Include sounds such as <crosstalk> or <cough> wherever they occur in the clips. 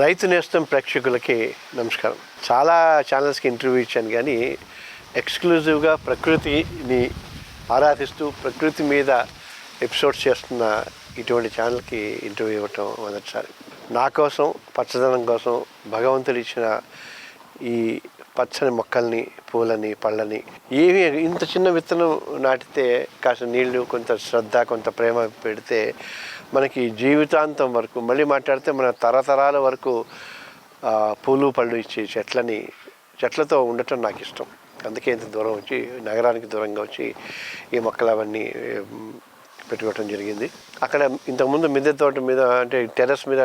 రైతు నేస్తం ప్రేక్షకులకి నమస్కారం. చాలా ఛానల్స్కి ఇంటర్వ్యూ ఇచ్చాను కానీ ఎక్స్క్లూజివ్గా ప్రకృతిని ఆరాధిస్తూ ప్రకృతి మీద ఎపిసోడ్స్ చేస్తున్న ఇటువంటి ఛానల్కి ఇంటర్వ్యూ ఇవ్వటం మొదటిసారి. నా కోసం పచ్చదనం కోసం భగవంతుడు ఇచ్చిన ఈ పచ్చని మొక్కల్ని పూలని పళ్ళని ఏవి ఇంత చిన్న విత్తనం నాటితే కాస్త నీళ్ళు కొంత శ్రద్ధ కొంత ప్రేమ పెడితే మనకి జీవితాంతం వరకు మళ్ళీ మాట్లాడితే మన తరతరాల వరకు పూలు పళ్ళు ఇచ్చే చెట్లని చెట్లతో ఉండటం నాకు ఇష్టం. అందుకే ఇంత దూరం వచ్చి నగరానికి దూరంగా వచ్చి ఈ మొక్కలు అవన్నీ పెట్టుకోవడం పెట్టుకోవటం జరిగింది. అక్కడ ఇంతకుముందు మిద్దె తోట మీద అంటే టెర్రస్ మీద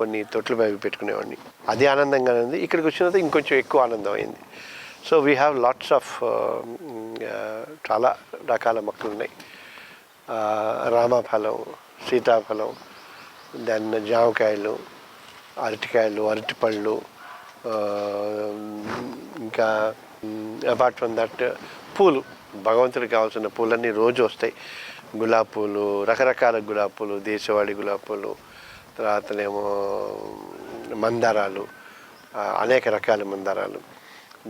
కొన్ని తొట్లు అవి పెట్టుకునేవాడిని. అది ఆనందంగా ఉంది. ఇక్కడికి వచ్చిన తర్వాత ఇంకొంచెం ఎక్కువ ఆనందం అయింది. So we have lots of చాలా రకాల మొక్కలు ఉన్నాయి. రామఫలం సీతాఫలం దెన్ జామకాయలు అరటికాయలు అరటిపళ్ళు ఇంకా అపార్ట్ ఫ్రమ్ దట్ పూలు భగవంతుడికి కావాల్సిన పూలన్నీ రోజు వస్తాయి. గులాబీ పూలు రకరకాల గులాబీ పూలు దేశవాళీ గులాబీ పూలు తర్వాతనేమో మందారాలు అనేక రకాల మందారాలు.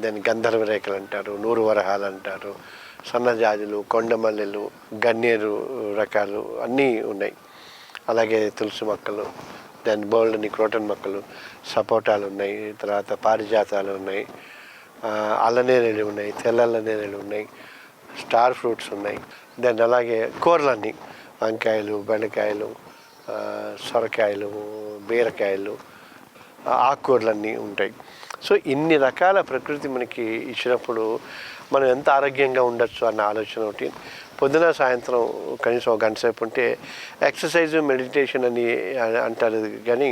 దాన్ని గంధర్వ రేఖలు అంటారు నూరు వరహాలు అంటారు సన్నజాజులు కొండమల్లెలు గన్నేరు రకాలు అన్నీ ఉన్నాయి. అలాగే తులసి మొక్కలు దాని బోల్డ్ని క్రోటన్ మొక్కలు సపోటాలు ఉన్నాయి తర్వాత పారిజాతాలు ఉన్నాయి అల్లనేరేలు ఉన్నాయి తెల్లల్లనేరేలు ఉన్నాయి స్టార్ ఫ్రూట్స్ ఉన్నాయి. దాన్ని అలాగే కూరలన్నీ. వంకాయలు బెండకాయలు సొరకాయలు బీరకాయలు ఆకుకూరలన్నీ ఉంటాయి. సో ఇన్ని రకాల ప్రకృతి మనకి ఇచ్చినప్పుడు మనం ఎంత ఆరోగ్యంగా ఉండొచ్చు అన్న ఆలోచన ఒకటి. పొద్దున సాయంత్రం కనీసం ఒక గంట సేపు ఉంటే ఎక్సర్సైజ్ మెడిటేషన్ అని అంటారు. కానీ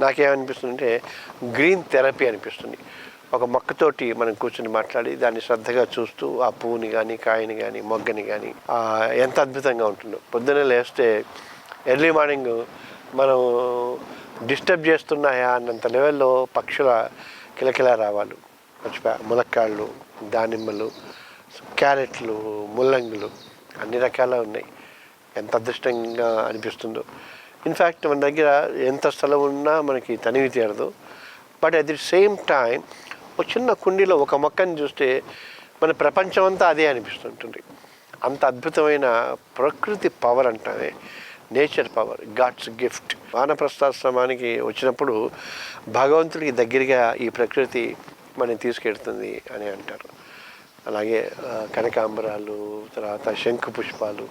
నాకేమనిపిస్తుందంటే గ్రీన్ థెరపీ అనిపిస్తుంది. ఒక మొక్కతోటి మనం కూర్చొని మాట్లాడి దాన్ని శ్రద్ధగా చూస్తూ ఆ పువ్వుని కానీ కాయని కానీ మొగ్గని కానీ ఎంత అద్భుతంగా ఉంటుందో. పొద్దున్నే లేస్తే ఎర్లీ మార్నింగ్ మనం డిస్టర్బ్ చేస్తున్నాయా అన్నంత లెవెల్లో పక్షుల కిలకిల రావాలు. ములక్కాళ్ళు దానిమ్మలు క్యారెట్లు ముల్లంగులు అన్ని రకాల ఉన్నాయి. ఎంత అదృష్టంగా అనిపిస్తుందో. ఇన్ఫ్యాక్ట్ మన దగ్గర ఎంత స్థలం ఉన్నా మనకి తనివి తీరదు. But at the same time ఒక చిన్న కుండీలో ఒక మొక్కని చూస్తే మన ప్రపంచం అంతా అదే అనిపిస్తుంటుంది. అంత అద్భుతమైన ప్రకృతి పవర్ అంటానే నేచర్ పవర్ గాడ్స్ గిఫ్ట్ వానప్రస్థాశ్రమానికి వచ్చినప్పుడు భగవంతుడికి దగ్గరగా ఈ ప్రకృతి మనం తీసుకెడుతుంది అని అంటారు. అలాగే కనకాంబరాలు తర్వాత శంఖు పుష్పాలు.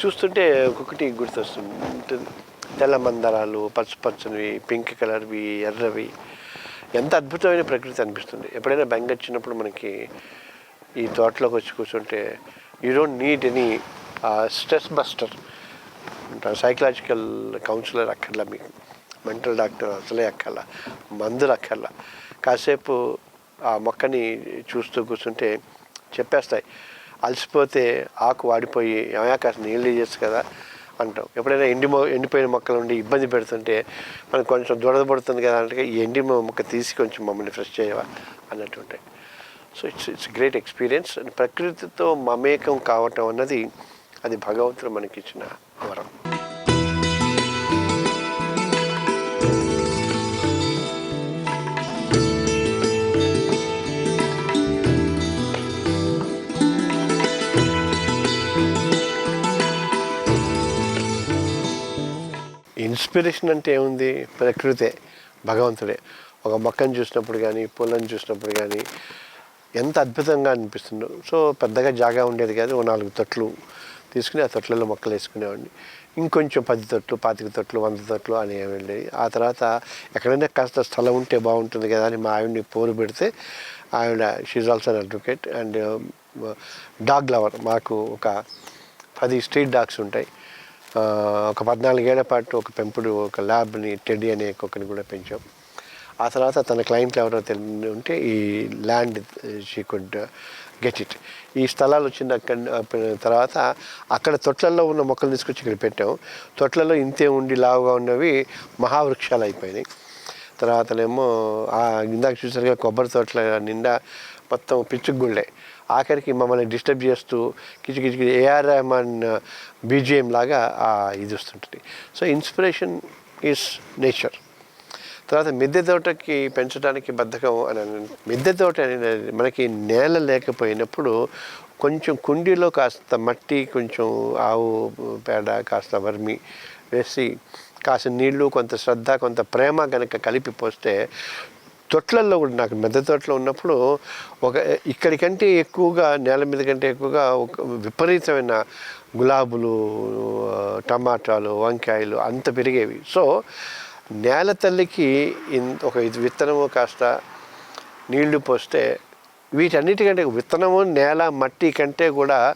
చూస్తుంటే ఒక్కొక్కటి గుర్తొస్తుంది ఉంటుంది తెల్ల మందారాలు పచ్చ పచ్చనివి పింక్ కలర్వి ఎర్రవి. ఎంత అద్భుతమైన ప్రకృతి అనిపిస్తుంది. ఎప్పుడైనా బెంగ వచ్చినప్పుడు మనకి ఈ తోటలోకి వచ్చి కూర్చుంటే you don't need any stress buster psychological counsellor అక్కర్లా మీకు. మెంటల్ డాక్టర్ అసలే అక్కర్లా. మందులు అక్కర్లా. కాసేపు ఆ మొక్కని చూస్తూ కూర్చుంటే చెప్పేస్తాయి. అలసిపోతే ఆకు వాడిపోయి ఏమయా కాస్త నీళ్ళు చేయొచ్చు కదా. అంటాం. ఎప్పుడైనా ఎండి మొ ఎండిపోయిన మొక్కలు ఉండి ఇబ్బంది పెడుతుంటే మనకు కొంచెం దురద పడుతుంది కదా అంటే ఈ ఎండి మొక్క తీసి కొంచెం మమ్మల్ని ఫ్రెష్ చేయవా అన్నట్టు ఉంటాయి. So it's it's great experience. ప్రకృతితో మమేకం కావటం అన్నది అది భగవంతుడు మనకిచ్చిన వరం. ఇన్స్పిరేషన్ అంటే ఏముంది? ప్రకృతే భగవంతుడే. ఒక మొక్కను చూసినప్పుడు కానీ పూలను చూసినప్పుడు కానీ ఎంత అద్భుతంగా అనిపిస్తుందో. సో పెద్దగా జాగా ఉండేది కాదు. ఓ నాలుగు తొట్లు తీసుకుని ఆ తొట్లలో మొక్కలు వేసుకునేవాడిని. ఇంకొంచెం పది తొట్లు పాతిక తొట్లు వంద తొట్లు అని వెళ్ళేవి ఆ తర్వాత ఎక్కడైనా కాస్త స్థలం ఉంటే బాగుంటుంది కదా అని మా ఆవిడని పోరు పెడితే ఆవిడ she's also advocate and dog lover మాకు ఒక పది స్ట్రీట్ డాగ్స్ ఉంటాయి. ఒక పద్నాలుగేళ్ళ పాటు ఒక పెంపుడు ఒక ల్యాబ్ని టెడ్డీ అనే కుక్కని కూడా పెంచాం. ఆ తర్వాత తన క్లయింట్లు ఎవరో తెలియ ఉంటే ఈ land she could get it. ఈ స్థలాలు వచ్చిన అక్కడ తర్వాత అక్కడ తొట్లల్లో ఉన్న మొక్కలు తీసుకొచ్చి ఇక్కడ పెట్టాం. తొట్లలో ఇంతే ఉండి లావుగా ఉన్నవి మహావృక్షాలు అయిపోయినాయి. తర్వాతనేమో ఇందాక చూసారుగా కొబ్బరి తోటల నిండా మొత్తం పిచ్చుగుళ్ళే ఆఖరికి మమ్మల్ని డిస్టర్బ్ చేస్తూ కిచి ఏఆర్ రెహమాన్ బీజిఎం లాగా ఇది వస్తుంటుంది. సో ఇన్స్పిరేషన్ ఈస్ నేచర్ తర్వాత మిద్దె తోటకి పెంచడానికి బద్ధకం అని మిద్దె తోట అనేది మనకి నేల లేకపోయినప్పుడు కొంచెం కుండీలో కాస్త మట్టి కొంచెం ఆవు పేడ కాస్త వర్మి వేసి కాస్త నీళ్ళు కొంత శ్రద్ధ కొంత ప్రేమ కనుక కలిపి పోస్తే తొట్లల్లో కూడా నాకు మెద్ద తోటలో ఉన్నప్పుడు ఒక ఇక్కడికంటే ఎక్కువగా నేల మీద కంటే ఎక్కువగా ఒక విపరీతమైన గులాబులు టమాటాలు వంకాయలు అంత పెరిగేవి. సో నేల తల్లికి ఇన్- ఒక ఇది విత్తనము కాస్త నీళ్ళు పోస్తే వీటన్నిటికంటే విత్తనము నేల మట్టి కంటే కూడా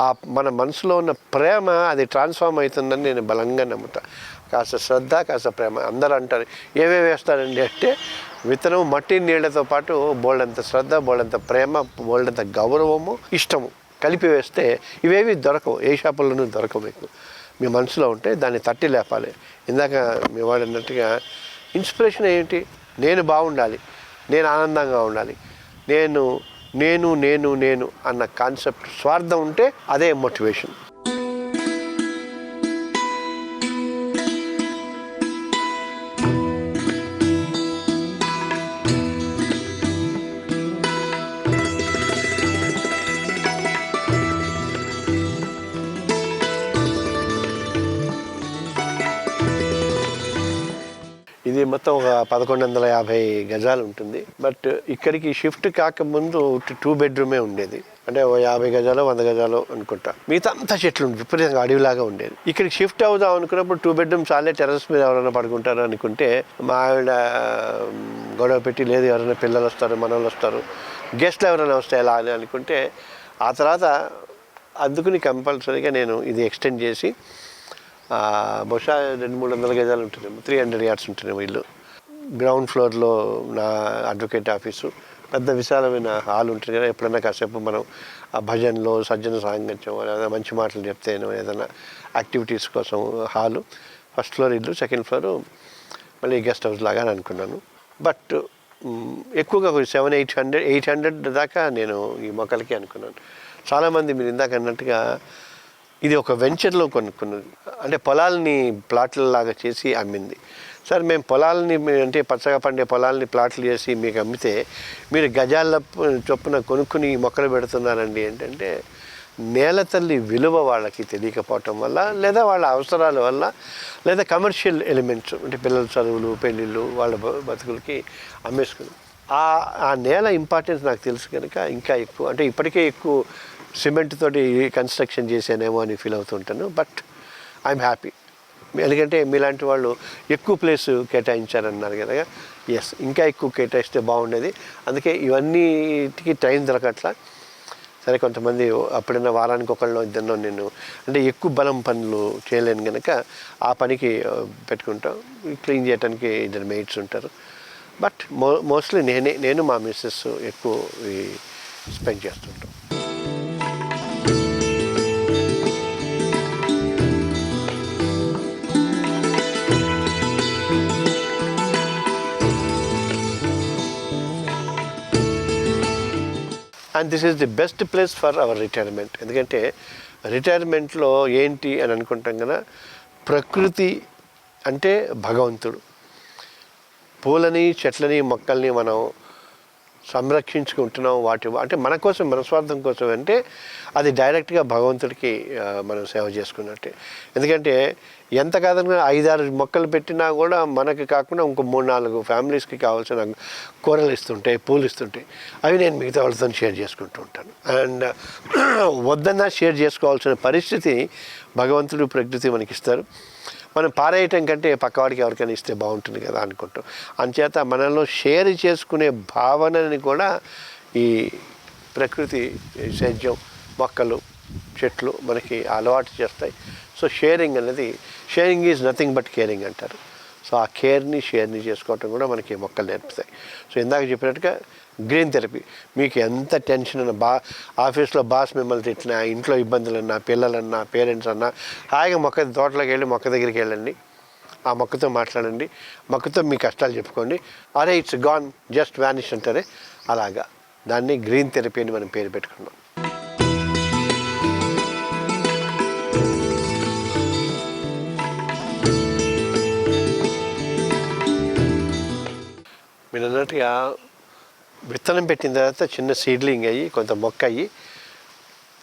ఆ మన మనసులో ఉన్న ప్రేమ అది ట్రాన్స్ఫార్మ్ అవుతుందని నేను బలంగా నమ్ముతా. కాస్త శ్రద్ధ కాస్త ప్రేమ. అందరూ అంటారు ఏమేమి వేస్తారండి? అంటే విత్తనం మట్టి నీళ్ళతో పాటు బోల్డంత శ్రద్ధ బోల్డంత ప్రేమ బోల్డంత గౌరవము ఇష్టము కలిపి వేస్తే ఇవేవి దొరకవు. ఏ షాపుల్లోనూ దొరకవు మీకు. మీ మనసులో ఉంటే దాన్ని తట్టి లేపాలి. ఇందాక మీ వాడు అన్నట్టుగా ఇన్స్పిరేషన్ ఏంటి? నేను బాగుండాలి. నేను ఆనందంగా ఉండాలి. నేను నేను నేను నేను అన్న కాన్సెప్ట్ స్వార్థం ఉంటే అదే మోటివేషన్. పదకొండు వందల యాభై గజాలు ఉంటుంది బట్ ఇక్కడికి షిఫ్ట్ కాకముందు టూ బెడ్రూమే ఉండేది. అంటే ఓ యాభై గజాలు వంద గజాలు అనుకుంటా. మిగతా అంతా చెట్లు విపరీతంగా అడవిలాగా ఉండేది. ఇక్కడికి షిఫ్ట్ అవుదాం అనుకున్నప్పుడు టూ బెడ్రూమ్ చాలే టెర్రస్ మీద ఎవరైనా పడుకుంటారు అనుకుంటే మా ఆవిడ గొడవ పెట్టి లేదు ఎవరైనా పిల్లలు వస్తారు మనవాళ్ళు వస్తారు గెస్ట్లు ఎవరైనా వస్తే ఎలా అని అనుకుంటే ఆ తర్వాత అందుకుని కంపల్సరీగా నేను ఇది ఎక్స్టెండ్ చేసి బహుశా రెండు మూడు వందల గజాలు ఉంటుందేమో త్రీ హండ్రెడ్ యార్డ్స్ ఉంటుందేమో ఇల్లు. గ్రౌండ్ ఫ్లోర్లో నా అడ్వకేట్ ఆఫీసు పెద్ద విశాలమైన హాల్ ఉంటుంది కదా. ఎప్పుడైనా కాసేపు మనం ఆ భజనలో సజ్జన సాంగత్యం ఏదైనా మంచి మాటలు చెప్తేనో ఏదైనా యాక్టివిటీస్ కోసం హాలు ఫస్ట్ ఫ్లోర్ ఇల్లు సెకండ్ ఫ్లోర్ మళ్ళీ గెస్ట్ హౌస్ లాగా అని అనుకున్నాను బట్ ఎక్కువగా seven eight hundred eight hundred దాకా నేను ఈ మొక్కలకి అనుకున్నాను. చాలామంది మీరు ఇందాక అన్నట్టుగా ఇది ఒక వెంచర్లో కొనుక్కున్నది. అంటే పొలాలని ప్లాట్లలాగా చేసి అమ్మింది. సార్ మేము పొలాలని అంటే పచ్చగా పండే పొలాలని ప్లాట్లు చేసి మీకు అమ్మితే మీరు గజాల చొప్పున కొనుక్కుని మొక్కలు పెడుతున్నారండి. ఏంటంటే నేల తల్లి విలువ వాళ్ళకి తెలియకపోవటం వల్ల లేదా వాళ్ళ అవసరాల వల్ల లేదా కమర్షియల్ ఎలిమెంట్స్ అంటే పిల్లల చదువులు పెళ్ళిళ్ళు వాళ్ళ బతుకులకి అమ్మేసుకుని ఆ ఆ నేల ఇంపార్టెన్స్ నాకు తెలుసు కనుక ఇంకా ఎక్కువ అంటే ఇప్పటికే ఎక్కువ సిమెంట్ తోటి కన్స్ట్రక్షన్ చేశానేమో అని ఫీల్ అవుతుంటాను బట్ ఐఎమ్ హ్యాపీ. ఎందుకంటే మీలాంటి వాళ్ళు ఎక్కువ ప్లేస్ కేటాయించారన్నారు కదా. ఎస్ ఇంకా ఎక్కువ కేటాయిస్తే బాగుండేది. అందుకే ఇవన్నీటికి టైం దొరకట్లా. సరే కొంతమంది అప్పుడైనా వారానికి ఒకళ్ళు ఇద్దరినో నేను అంటే ఎక్కువ బలం పనులు చేయలేను కనుక ఆ పనికి పెట్టుకుంటాం. క్లీన్ చేయడానికి ఇద్దరు మెయిట్స్ ఉంటారు. బట్ మో మోస్ట్లీ నేనే నేను మా మిస్సెస్ ఎక్కువ స్పెండ్ చేస్తుంటాం. And this is the best place for our retirement ఎందుకంటే రిటైర్మెంట్లో ఏంటి అని అనుకుంటాం కదా ప్రకృతి అంటే భగవంతుడు. పూలని చెట్లని మొక్కల్ని మనం సంరక్షించుకుంటున్నాం వాటి అంటే మన కోసం మన స్వార్థం కోసం అంటే అది డైరెక్ట్గా భగవంతుడికి మనం సేవ చేసుకున్నట్టే. ఎందుకంటే ఎంత కాదన్నా ఐదారు మొక్కలు పెట్టినా కూడా మనకి కాకుండా ఇంకో మూడు నాలుగు ఫ్యామిలీస్కి కావాల్సిన కూరలు ఇస్తుంటాయి పూలు ఇస్తుంటాయి. అవి నేను మిగతా వాళ్ళతో షేర్ చేసుకుంటూ ఉంటాను. అండ్ <clears throat> వద్దన్నా షేర్ చేసుకోవాల్సిన పరిస్థితి భగవంతుడు ప్రకృతి మనకి ఇస్తారు మనం పారేయటం కంటే పక్కవాడికి ఎవరికైనా ఇస్తే బాగుంటుంది కదా అనుకుంటాం. అంచేత మనలో షేర్ చేసుకునే భావనని కూడా ఈ ప్రకృతి సేద్యం మొక్కలు చెట్లు మనకి అలవాటు చేస్తాయి. సో షేరింగ్ అనేది sharing is nothing but caring అంటారు. సో ఆ కేర్ని షేర్ని చేసుకోవటం కూడా మనకి మొక్కలు నేర్పుతాయి. సో ఇందాక చెప్పినట్టుగా గ్రీన్ థెరపీ మీకు ఎంత టెన్షన్ అన్నా బా ఆఫీస్లో బాస్ మిమ్మల్ని తిట్టినా ఇంట్లో ఇబ్బందులన్నా పిల్లలన్నా పేరెంట్స్ అన్నా హాయిగా మొక్క తోటలోకి వెళ్ళి మొక్క దగ్గరికి వెళ్ళండి. ఆ మొక్కతో మాట్లాడండి. మొక్కతో మీ కష్టాలు చెప్పుకోండి. అరే ఇట్స్ గాన్ జస్ట్ వ్యానిష్ అంటారే. అలాగా. దాన్ని గ్రీన్ థెరపీ అని మనం పేరు పెట్టుకున్నాం. మీరు అన్నట్టుగా విత్తనం పెట్టిన తర్వాత చిన్న సీడ్లింగ్ అయ్యి కొంత మొక్క అయ్యి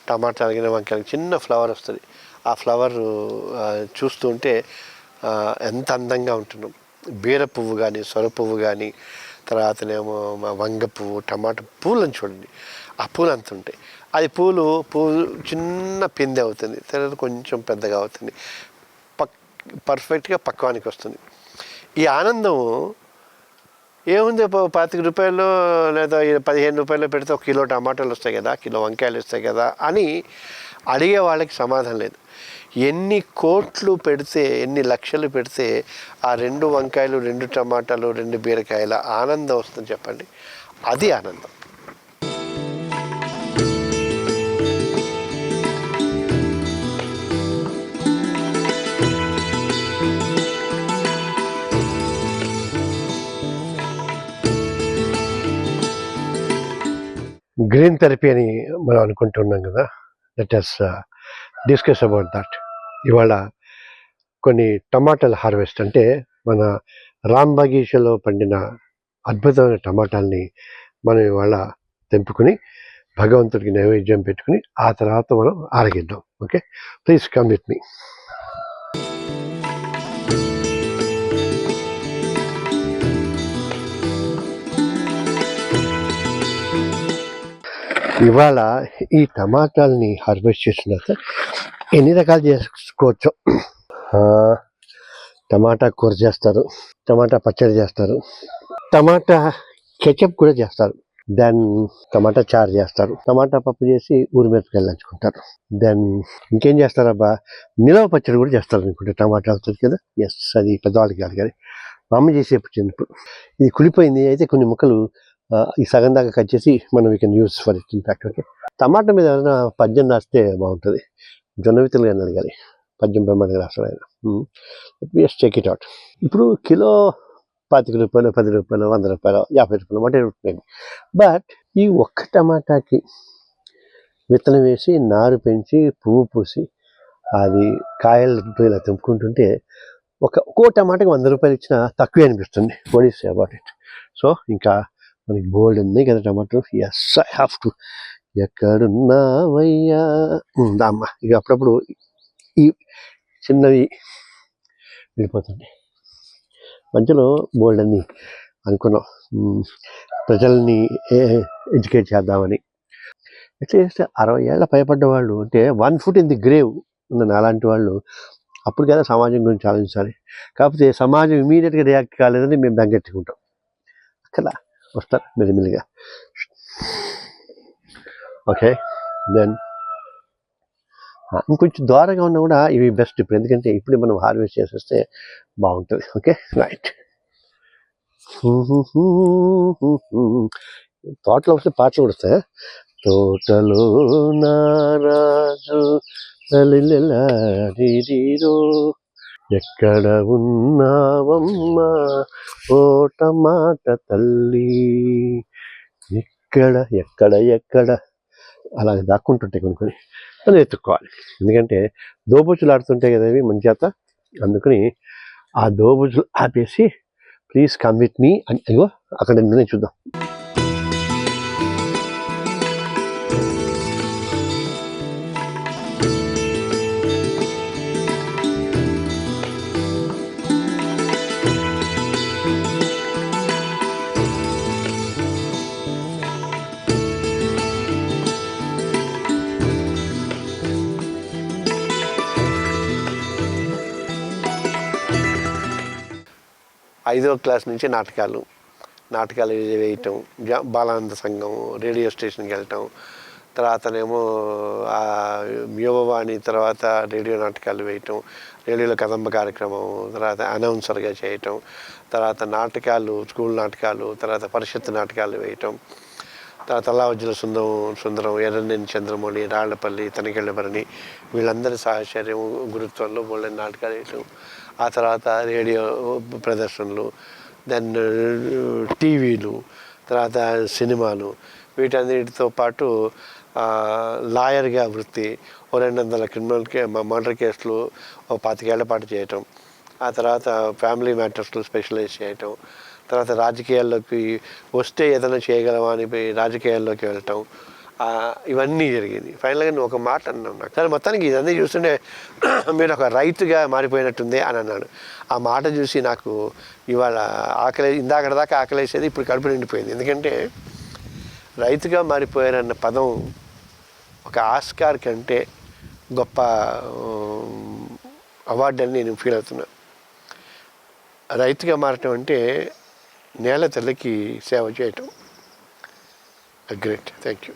టమాటా అలిగిన వంకాయలు చిన్న ఫ్లవర్ వస్తుంది. ఆ ఫ్లవర్ చూస్తుంటే ఎంత అందంగా ఉంటున్నాం బీర పువ్వు కానీ సొర పువ్వు కానీ తర్వాతనేమో మా వంగ పువ్వు టమాటా పూలను చూడండి. ఆ పూలు అంత ఉంటాయి. అది పూలు పూలు చిన్న పిందె అవుతుంది. తర్వాత కొంచెం పెద్దగా అవుతుంది. పక్ పర్ఫెక్ట్గా పక్వానికి వస్తుంది. ఈ ఆనందం ఏముంది పాతిక రూపాయలు లేదా పదిహేను రూపాయలు పెడితే ఒక కిలో టమాటాలు వస్తాయి కదా కిలో వంకాయలు వస్తాయి కదా అని అడిగే వాళ్ళకి సమాధానం లేదు. ఎన్ని కోట్లు పెడితే ఎన్ని లక్షలు పెడితే ఆ రెండు వంకాయలు రెండు టమాటాలు రెండు బీరకాయల ఆనందం వస్తుంది చెప్పండి. అది ఆనందం. గ్రీన్ థెరపీ అని మనం అనుకుంటున్నాం కదా. Let us discuss about that ఇవాళ కొన్ని టమాటాల హార్వెస్ట్ అంటే మన రామ్ బగీషలో పండిన అద్భుతమైన టమాటాలని మనం ఇవాళ తెంపుకుని భగవంతుడికి నైవేద్యం పెట్టుకుని ఆ తర్వాత మనం ఆరగిద్దాం. Okay please come with me ఇవాళ ఈ టమాటాలని హార్వెస్ట్ చేసిన తర్వాత ఎన్ని రకాలు చేసుకోవచ్చు? టమాటా కూర చేస్తారు టమాటా పచ్చడి చేస్తారు టమాటా కెచప్ కూడా చేస్తారు. దెన్ టమాటా చారు చేస్తారు టమాటా పప్పు చేసి ఊరి మిరపకాయలు నంచుకుంటారు దెన్ ఇంకేం చేస్తారబ్బా నిలవ పచ్చడి కూడా చేస్తారు అనుకుంటే టమాటాలతో కదా? ఎస్ అది పెద్దవాళ్ళకి కాదు కానీ మా అమ్మ చేసే చిన్నప్పుడు ఇది కులిపోయింది అయితే కొన్ని ముక్కలు ఈ సగం దాకా కట్ చేసి మనం we can use for it in fact okay టమాటా మీద ఏదైనా పద్యం రాస్తే బాగుంటుంది. జొన్న విత్తలు కానీ అడగాలి. పద్యం బొమ్మడికి రాస్తాడు ఆయన జస్ట్ చెక్ ఇట్ అవుట్ ఇప్పుడు కిలో పాతిక రూపాయలు పది రూపాయలు వంద రూపాయలు యాభై రూపాయలు వాటి రూపాయలు బట్ ఈ ఒక్క టమాటాకి విత్తనం వేసి నారు పెంచి పువ్వు పూసి అది కాయలు ఇలా తెంపుకుంటుంటే ఒక ఒక్కో టమాటాకి వంద రూపాయలు ఇచ్చినా తక్కువే అనిపిస్తుంది. వాట్ అబౌట్ ఇట్ సో ఇంకా మనకి బోల్డ్ ఉంది కదా tomato? Yes I have to ఎక్కడున్నావయ్యా? ఉందా అమ్మ? ఇక అప్పుడప్పుడు ఈ చిన్నవి వెళ్ళిపోతుంది మధ్యలో బోల్డ్ అన్ని అనుకున్నాం. ప్రజల్ని ఎడ్యుకేట్ చేద్దామని. ఎట్లా చేస్తే అరవై ఏళ్ళ భయపడ్డ వాళ్ళు అంటే one foot in the grave ఉన్న అలాంటి వాళ్ళు అప్పుడు కదా సమాజం గురించి ఆలోచించాలి. కాకపోతే సమాజం ఇమీడియట్గా రియాక్ట్ కాలేదని మేము బెంగెట్టుకుంటాం అక్కడ వస్తారు మెల్లిమెల్లిగా ఓకే దెన్ ఇంకొంచెం దూరంగా ఉన్నా కూడా ఇవి బెస్ట్ ఇప్పుడు. ఎందుకంటే ఇప్పుడు మనం హార్వెస్ట్ చేసేస్తే బాగుంటుంది. ఓకే రైట్ తోటలో వస్తే పాటలు కూడా వస్తాయి? తోటలో నారాజు లలిలలాడిరిరో. ఎక్కడ ఉన్నావమ్మా? ఓట మాట తల్లి. ఎక్కడ ఎక్కడ ఎక్కడ? అలా దాక్కుంటుంటాయి కొన్ని కొన్ని. అది ఎత్తుక్కోవాలి. ఎందుకంటే దోబుచ్చులు ఆడుతుంటాయి కదా ఇవి మన చేత. అందుకని ఆ దోబుచ్చులు ఆపేసి ప్లీజ్ కమ్ విత్ మీ అని అయ్యో అక్కడ నిన్నే చూద్దాం. ఐదో క్లాస్ నుంచి నాటకాలు నాటకాలు వేయటం బాలానంద సంఘం రేడియో స్టేషన్కి వెళ్ళటం తర్వాతనేమో ఆ యువవాణి తర్వాత రేడియో నాటకాలు వేయటం రేడియోలో కదంబ కార్యక్రమం తర్వాత అనౌన్సర్గా చేయటం తర్వాత నాటకాలు స్కూల్ నాటకాలు తర్వాత పరిషత్ నాటకాలు వేయటం తర్వాత అల్లావజ్జుల సుందరం సుందరం ఎర్రనేని చంద్రమౌళి రాళ్ళపల్లి తనికెళ్ళభరణి వీళ్ళందరి సాహచర్యం గురుత్వంలో బోళ్ళని నాటకాలు వేయటం ఆ తర్వాత రేడియో ప్రదర్శనలు దెన్ టీవీలు తర్వాత సినిమాలు. వీటన్నిటితో పాటు లాయర్గా వృత్తి ఓ రెండు వందల క్రిమినల్ కే మర్డర్ కేసులు ఓ పాతికేళ్ళ పాటు చేయటం. ఆ తర్వాత ఫ్యామిలీ మ్యాటర్స్లో స్పెషలైజ్ చేయటం. తర్వాత రాజకీయాల్లోకి వస్తే ఏదైనా చేయగలమా అని రాజకీయాల్లోకి వెళ్ళటం. ఇవన్నీ జరిగింది. ఫైనల్గా నువ్వు ఒక మాట అన్నావు నాకు. సరే మొత్తానికి ఇదన్నీ చూస్తుంటే <clears throat> మీరు ఒక రైతుగా మారిపోయినట్టుంది అని అన్నాడు ఆ మాట చూసి నాకు ఇవాళ ఆకలి ఇందాక దాకా ఆకలేసేది ఇప్పుడు కడుపు నిండిపోయింది. ఎందుకంటే రైతుగా మారిపోయారన్న పదం ఒక ఆస్కార్ కంటే గొప్ప అవార్డు అని నేను ఫీల్ అవుతున్నా. రైతుగా మారటం అంటే నేల తల్లికి సేవ చేయటం. Great thank you